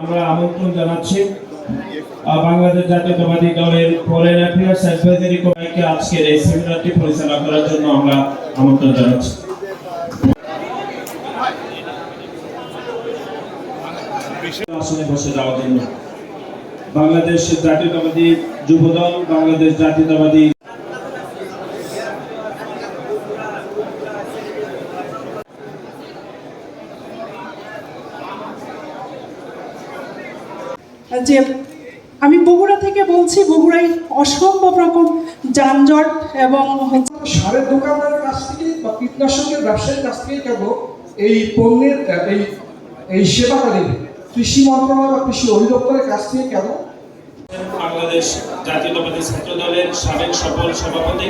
আমরা আমন্ত্রণ জানাচ্ছি বাংলাদেশ জাতীয়তাবাদী দলের ফরেন অ্যাফেয়ার্স অ্যাডভাইজারি কমিটিকে আজকের এই সেমিনারটি পরিচালনা করার জন্য আমরা আমন্ত্রণ জানাচ্ছি। বাংলাদেশ জাতীয়তাবাদী যুবদল, বাংলাদেশ জাতীয়তাবাদী যে আমি বগুড়া থেকে বলছি বগুড়ায় অসম্ভব রকম যানজট এবং সারের দোকানদারের কাছ থেকে বা কীটনাশকের ব্যবসায়ীর কাছ থেকে কেন এই পণ্যের এই এই সেবাটা দেবে কৃষি মন্ত্রণালয় বা কৃষি অধিদপ্তরের কাছ থেকে কেন বাংলাদেশ জাতীয়তাবাদী ছাত্র দলের সাবেক সফল সভাপতি